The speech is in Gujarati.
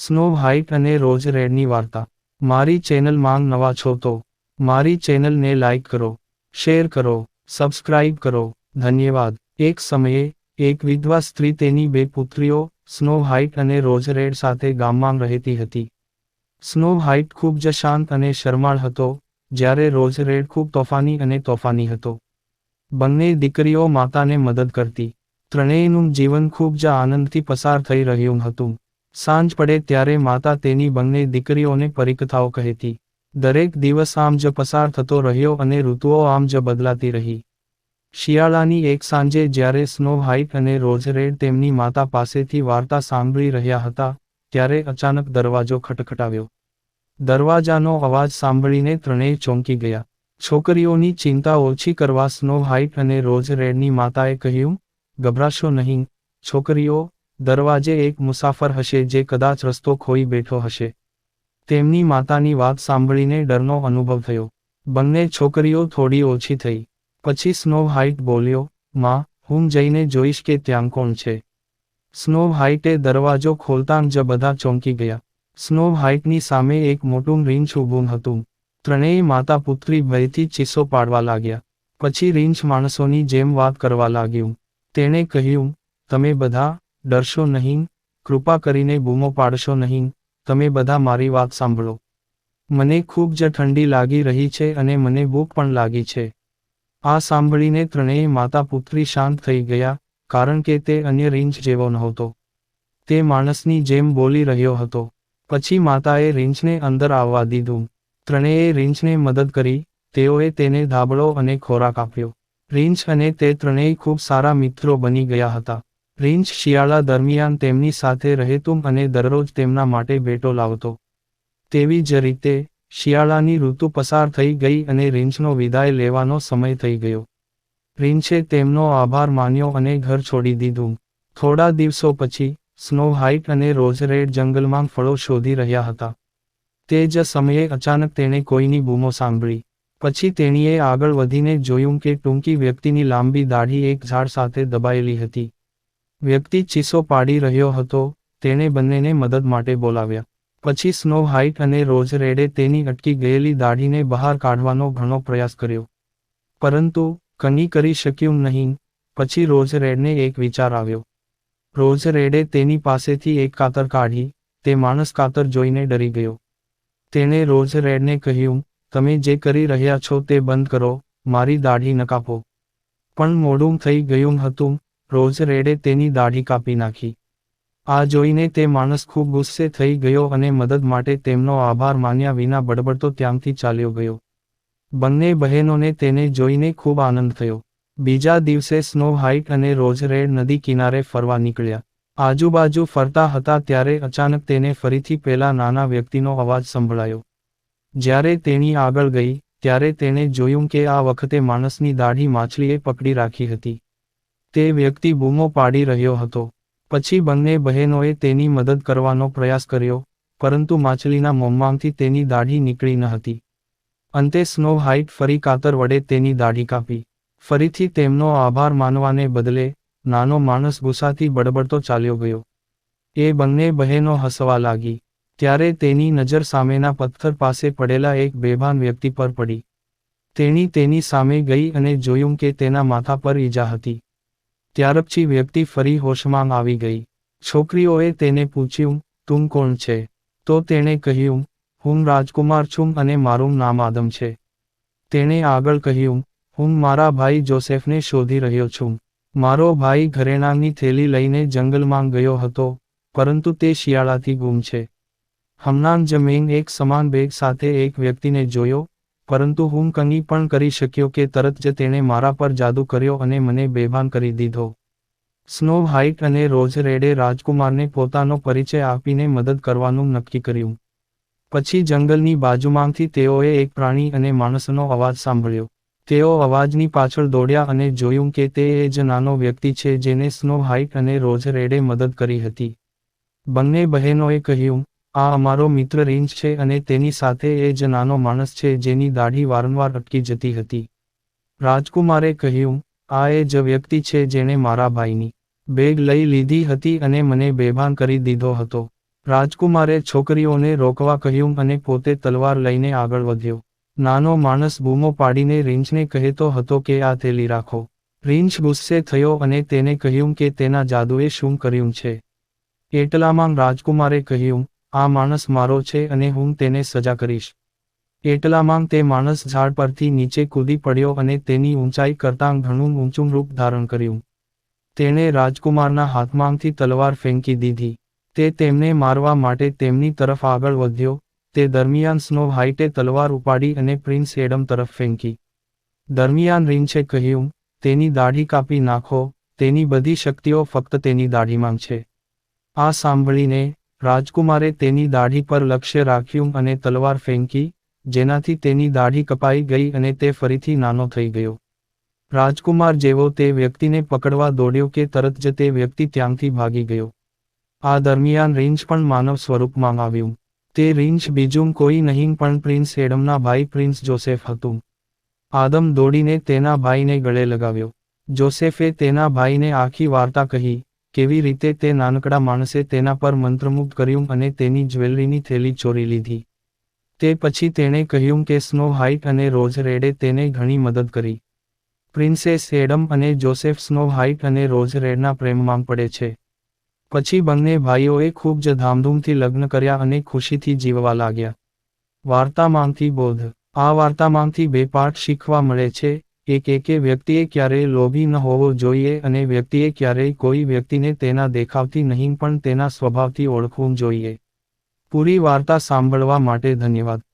સ્નો હાઇટ અને રોઝ રેડની વાર્તા. મારી ચેનલમાં નવા છો તો, મારી ચેનલને લાઇક કરો શેર કરો સબસ્ક્રાઇબ કરો. ધન્યવાદ. એક સમયે, એક વિધવા સ્ત્રી તેની બે પુત્રીઓ સ્નો હાઇટ અને રોજ રેડ સાથે ગામમાં રહેતી હતી. સ્નો હાઇટ ખૂબ જ શાંત અને શરમાળ હતો, જ્યારે રોઝ રેડ ખૂબ તોફાની અને તોફાની હતો. બંને દીકરીઓ માતાને મદદ કરતી. ત્રણેયનું જીવન ખૂબ જ આનંદથી પસાર થઈ રહ્યું હતું. સાંજ પડે ત્યારે માતા તેની બંને દીકરીઓને પરિકથાઓ કહેતી. દરેક દિવસ આમ જ પસાર થતો રહ્યો અને ઋતુઓ આમ જ બદલાતી રહી. શિયાળાની એક સાંજે જ્યારે સ્નો વ્હાઇટ અને રેડ તેમની માતા પાસેથી વાર્તા સાંભળી રહ્યા હતા, ત્યારે અચાનક દરવાજો ખટખટાવ્યો. દરવાજાનો અવાજ સાંભળીને ત્રણેય ચોંકી ગયા. છોકરીઓની ચિંતા ઓછી કરવા સ્નો હાઇટ અને રોઝ રેડની માતાએ કહ્યું, ગભરાશો નહીં, છોકરીઓ દરવાજે એક મુસાફર હશે જે કદાચ રસ્તો ખોઈ બેઠો હશે. તેમની માતાની વાત સાંભળીને ડરનો અનુભવ થયો. બંને છોકરીઓ થોડી ઓછી થઈ. પછી સ્નો હાઇટ બોલ્યો, માં, હું જઈને જોઈશ કે ત્યાં કોણ છે. સ્નો હાઇટે દરવાજો ખોલતાં જ બધા ચોંકી ગયા. સ્નો હાઇટની સામે એક મોટું રીંછ ઊભું હતું. ત્રણેય માતા પુત્રી ભયથી ચીસો પાડવા લાગ્યા. પછી રીંછ માણસોની જેમ વાત કરવા લાગ્યું. તેણે કહ્યું, તમે બધા ડરશો નહીં, કૃપા કરીને બૂમો પાડશો નહીં, તમે બધા મારી વાત સાંભળો. મને ખૂબ જ ઠંડી લાગી રહી છે અને મને ભૂખ પણ લાગી છે. આ સાંભળીને ત્રણેય માતા પુત્રી શાંત થઈ ગયા, કારણ કે તે અન્ય રીંછ જેવો નહોતો. તે માણસની જેમ બોલી રહ્યો હતો. પછી માતાએ રીંછને અંદર આવવા દીધું. ત્રણેય રીંછને મદદ કરી, તેઓએ તેને ધાબળો અને ખોરાક આપ્યો. રીંછ અને તે ત્રણેય ખૂબ સારા મિત્રો બની ગયા હતા. રીંછ શિયાળા દરમિયાન તેમની સાથે રહેતું અને દરરોજ તેમના માટે ભેટો લાવતો. તેવી જ રીતે, શિયાળાની ઋતુ પસાર થઈ ગઈ અને રિન્સનો વિદાય લેવાનો સમય થઈ ગયો. પ્રિન્સે તેમનો આભાર માન્યો અને ઘર છોડી દીધું. થોડા દિવસો પછી, સ્નો હાઇટ અને રોઝરેડ જંગલમાં ફળો શોધી રહ્યા હતા. તે જ સમયે અચાનક તેણે કોઈની બૂમો સાંભળી. પછી તેણીએ આગળ વધીને જોયું કે ટૂંકી વ્યક્તિની લાંબી દાઢી એક ઝાડ સાથે દબાયેલી હતી. વ્યક્તિ ચીસો પાડી રહ્યો હતો, તેણે બંનેને મદદ માટે બોલાવ્યા. પછી સ્નો હાઇટ અને રોઝ રેડે તેની અટકી ગયેલી દાઢીને બહાર કાઢવાનો ઘણો પ્રયાસ કર્યો. પરંતુ કની કરી શક્યું નહીં, પછી રોઝ રેડને એક વિચાર આવ્યો. રોઝ રેડે તેની પાસેથી એક કાતર કાઢી, તે માણસ કાતર જોઈને ડરી ગયો. તેણે રોજ રેડને કહ્યું, તમે જે કરી રહ્યા છો તે બંધ કરો, મારી દાઢી ન કાપો પણ મોડું થઈ ગયું હતું રોઝ રેડે તેની દાઢી કાપી નાખી. આ જોઈને તે માણસ ખૂબ ગુસ્સે થઈ ગયો અને મદદ માટે તેમનો આભાર માન્યા વિના બડબડતો ત્યાંથી ચાલ્યો ગયો. બંને બહેનોને તેને જોઈને ખૂબ આનંદ થયો. બીજા દિવસે સ્નો હાઇટ અને રોજરેડ નદી કિનારે ફરવા નીકળ્યા. આજુબાજુ ફરતા હતા ત્યારે અચાનક તેને ફરીથી પેલા નાના વ્યક્તિનો અવાજ સંભળાયો. જ્યારે તેણી આગળ ગઈ, ત્યારે તેણે જોયું કે આ વખતે માણસની દાઢી માછલીએ પકડી રાખી હતી. તે વ્યક્તિ બૂમો પાડી રહ્યો હતો. પછી બંને બહેનોએ તેની મદદ કરવાનો પ્રયાસ કર્યો, પરંતુ માછલીના મોંમાંથી તેની દાઢી નીકળી ન હતી. અંતે સ્નો હાઇટ ફરી કાતર વડે તેની દાઢી કાપી. ફરીથી તેમનો આભાર માનવાને બદલે, નાનો માણસ ગુસ્સાથી બડબડતો ચાલ્યો ગયો. એ બંને બહેનો હસવા લાગી. ત્યારે તેની નજર સામેના પથ્થર પાસે પડેલા એક બેભાન વ્યક્તિ પર પડી. તેણી તેની સામે ગઈ અને જોયું કે તેના માથા પર ઈજા હતી. ત્યારપછી વ્યક્તિ ફરી હોશમાં આવી ગઈ. છોકરીઓએ તેને પૂછ્યું, તું કોણ છે? તો તેણે કહ્યું, હું રાજકુમાર છું અને મારું નામ આદમ છે. તેણે આગળ કહ્યું, હું મારા ભાઈ જોસેફને શોધી રહ્યો છું. મારો ભાઈ ઘરેણાંની થેલી લઈને જંગલમાં ગયો હતો, પરંતુ તે શિયાળાથી ગુમ છે. હમણાં જમીન એક સમાન બેગ સાથે એક વ્યક્તિને જોયો પરંતુ હું કંઈ પણ કરી શક્યો કે તરત જ તેણે મારા પર જાદુ કર્યો અને મને બેભાન કરી દીધો. સ્નો હાઇટ અને રોઝ રેડે રાજકુમારને પોતાનો પરિચય આપીને મદદ કરવાનું નક્કી કર્યું. પછી જંગલની બાજુમાંથી તેઓએ એક પ્રાણી અને માણસનો અવાજ સાંભળ્યો. તેઓ અવાજની પાછળ દોડ્યા અને જોયું કે તે એ જ નાનો વ્યક્તિ છે જેને સ્નો હાઇટ અને રોઝ રેડે મદદ કરી હતી. બંને બહેનોએ કહ્યું આ અમારો મિત્ર રેન્જ છે અને તેની સાથે એ જ નાનો માણસ છે જેની દાઢી વારંવાર અટકી જતી હતી. રાજકુમારે કહ્યું, આ એ જ વ્યક્તિ છે જેણે મારા ભાઈની બેગ લઈ લીધી હતી અને મને બેભાન કરી દીધો હતો. રાજકુમારે છોકરીઓને રોકવા કહ્યું અને પોતે તલવાર લઈને આગળ વધ્યો. નાનો માણસ બૂમો પાડીને રીંછને કહેતો હતો કે, આ થેલી રાખો. રીંછ ગુસ્સે થયો અને તેને કહ્યું કે, તેના જાદુએ શું કર્યું છે? એટલામાં રાજકુમારે કહ્યું આ માણસ મારો છે અને હું તેને સજા કરીશ. એટલામાં તે માણસ ઝાડ પરથી નીચે કૂદી પડ્યો અને તેની ઊંચાઈ કરતાં ઘણું ઊંચું રૂપ ધારણ કર્યું. તેણે રાજકુમારના હાથમાંથી તલવાર ફેંકી દીધી. તે તેમને મારવા માટે તેમની તરફ આગળ વધ્યો. તે દરમિયાન સ્નો હાઇટે તલવાર ઉપાડી અને પ્રિન્સ એડમ તરફ ફેંકી. દરમિયાન રીંછે કહ્યું, તેની દાઢી કાપી નાખો. તેની બધી શક્તિઓ ફક્ત તેની દાઢીમાં છે. આ સાંભળીને રાજકુમારે તેની દાઢી પર લક્ષ્ય રાખ્યું અને તલવાર ફેંકી, જેનાથી તેની દાઢી કપાઈ ગઈ અને તે ફરીથી નાનો થઈ ગયો. રાજકુમાર જેવો તે વ્યક્તિને પકડવા દોડ્યો કે તરત જ તે વ્યક્તિ ત્યાંથી ભાગી ગયો. આ દરમિયાન રીંછ પણ માનવ સ્વરૂપમાં આવ્યું. તે રીંછ બીજું કોઈ નહીં પણ પ્રિન્સ એડમના ભાઈ પ્રિન્સ જોસેફ હતું. આદમ દોડીને તેના ભાઈને ગળે લગાવ્યો. જોસેફે તેના ભાઈને આખી વાર્તા કહી કેવી રીતે તે નાનકડા માણસે તેના પર મંત્રમુગ્ધ કર્યું અને તેની જ્વેલરીની થેલી ચોરી લીધી. તે પછી તેણે કહ્યું કે સ્નો હાઇટ અને રોઝ રેડે તેને ઘણી મદદ કરી. પ્રિન્સેસ એડમ અને જોસેફ સ્નો હાઇટ અને રોઝ રેડના પ્રેમમાં પડે છે. પછી બંને ભાઈઓએ ખૂબ જ ધામધૂમથી લગ્ન કર્યા અને ખુશીથી જીવવા લાગ્યા. વાર્તામાંથી બોધ. આ વાર્તામાંથી બે પાઠ શીખવા મળે છે. એક એકે વ્યક્તિએ ક્યારેય લોભી ન હોવો જોઈએ અને વ્યક્તિએ ક્યારેય કોઈ વ્યક્તિને તેના દેખાવથી નહીં પણ તેના સ્વભાવથી ઓળખવું જોઈએ. પૂરી વાર્તા સાંભળવા માટે ધન્યવાદ.